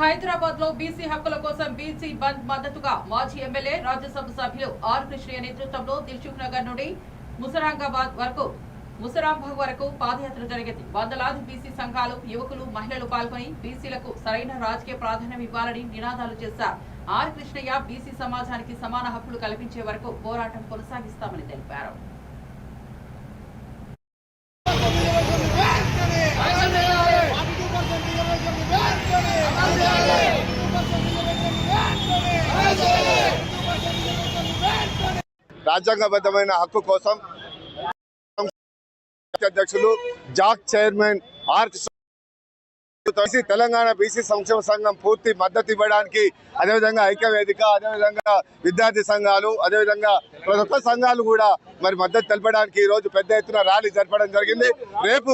హైదరాబాద్లో బీసీ హక్కుల కోసం బీసీ బంద్ మద్దతుగా మాజీ ఎమ్మెల్యే రాజ్యసభ సభ్యులు ఆర్ కృష్ణయ్య నేతృత్వంలో దిల్సుఖ్ నగర్ నుండి ముసరాంగాబాద్ వరకు ముసరాంబాగ్ వరకు పాదయాత్ర జరిగింది. వందలాది బీసీ సంఘాలు యువకులు మహిళలు పాల్గొని బీసీలకు సరైన రాజకీయ ప్రాధాన్యం ఇవ్వాలని నినాదాలు చేశారు ఆర్ కృష్ణయ్య బీసీ సమాజానికి సమాన హక్కులు కల్పించే వరకు పోరాటం కొనసాగిస్తామని తెలిపారు. రాజ్యాంగబద్ధమైన హక్కు కోసం అధ్యక్షులు JAC chairman R Telangana BC సంక్షేమ సంఘం పూర్తి మద్దతు ఇవ్వడానికి అదేవిధంగా ఐక్యవేదిక అదేవిధంగా విద్యార్థి సంఘాలు అదేవిధంగా ప్రతి ఒక్క సంఘాలు కూడా మరి మద్దతు తెలపడానికి ఈ రోజు పెద్ద ఎత్తున ర్యాలీ జరపడం జరిగింది. రేపు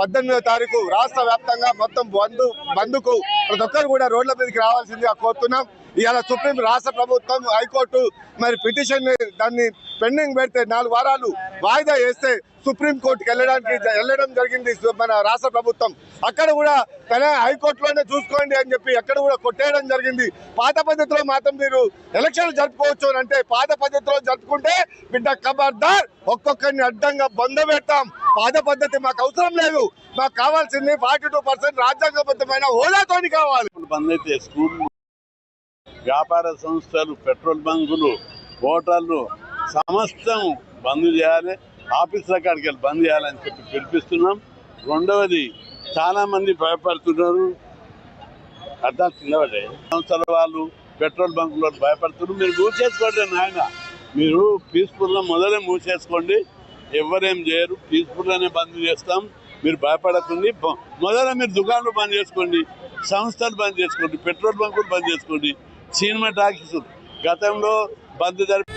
పద్దెనిమిదో తారీఖు రాష్ట్ర వ్యాప్తంగా మొత్తం బంధు బంధుకు ప్రతి ఒక్కరు కూడా రోడ్ల మీదకి రావాల్సిందిగా కోరుతున్నాం. ఇలా సుప్రీం రాష్ట్ర ప్రభుత్వం హైకోర్టు మరి పిటిషన్ దాన్ని పెండింగ్ పెడితే నాలుగు వారాలు వాయిదా వేస్తే సుప్రీం కోర్టుకి వెళ్ళడానికి వెళ్ళడం జరిగింది మన రాష్ట్ర ప్రభుత్వం. అక్కడ కూడా తన హైకోర్టులోనే చూసుకోండి అని చెప్పి అక్కడ కూడా కొట్టేయడం జరిగింది. పాత పద్ధతిలో మాత్రం మీరు ఎలక్షన్లు జరుపుకోవచ్చు అని అంటే పాత పద్ధతిలో జరుపుకుంటే బిడ్డ కబర్దార్ ఒక్కొక్కరిని అడ్డంగా బంధ పెడతాం. పాత పద్ధతి మాకు అవసరం లేదు. మాకు కావాల్సింది ఫార్టీ టూ పర్సెంట్ రాజ్యాంగబద్ధమైన హోదాతోని కావాలి. బంద్ అయితే స్కూల్ వ్యాపార సంస్థలు పెట్రోల్ బంకులు హోటళ్ళు సమస్తం బంద్ చేయాలి ఆఫీసుల కాడికి వెళ్ళి బంద్ చేయాలని చెప్పి పిలిపిస్తున్నాం. రెండవది చాలామంది భయపడుతున్నారు. అర్థం చిన్నవాడే సంస్థల వాళ్ళు పెట్రోల్ బంకులో భయపడుతున్నారు. మీరు మూసేసుకోండి నాయన. మీరు పీస్ఫుల్గా మొదలే మూసేసుకోండి. ఎవరేం చేయరు. పీస్ఫుల్గానే బంద్ చేస్తాం. మీరు భయపడకండి. మొదల మీరు దుకాణాలు బంద్ చేసుకోండి. సంస్థలు బంద్ చేసుకోండి. పెట్రోల్ బంకులు బంద్ చేసుకోండి. సినిమా టాకీస్ గతంలో బంద్ జరిపి